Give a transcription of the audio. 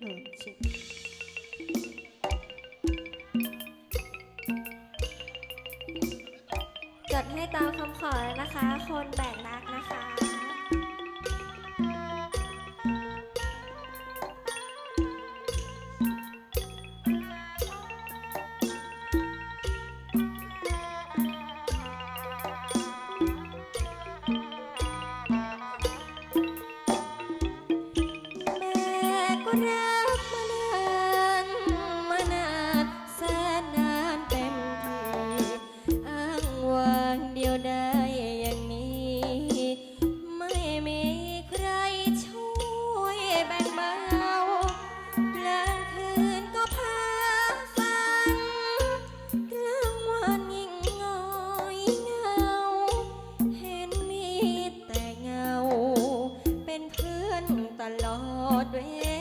หนูชิจดให้ตามคำขอเลยนะคะ คนแบกนักนะคะ ลอดเวลา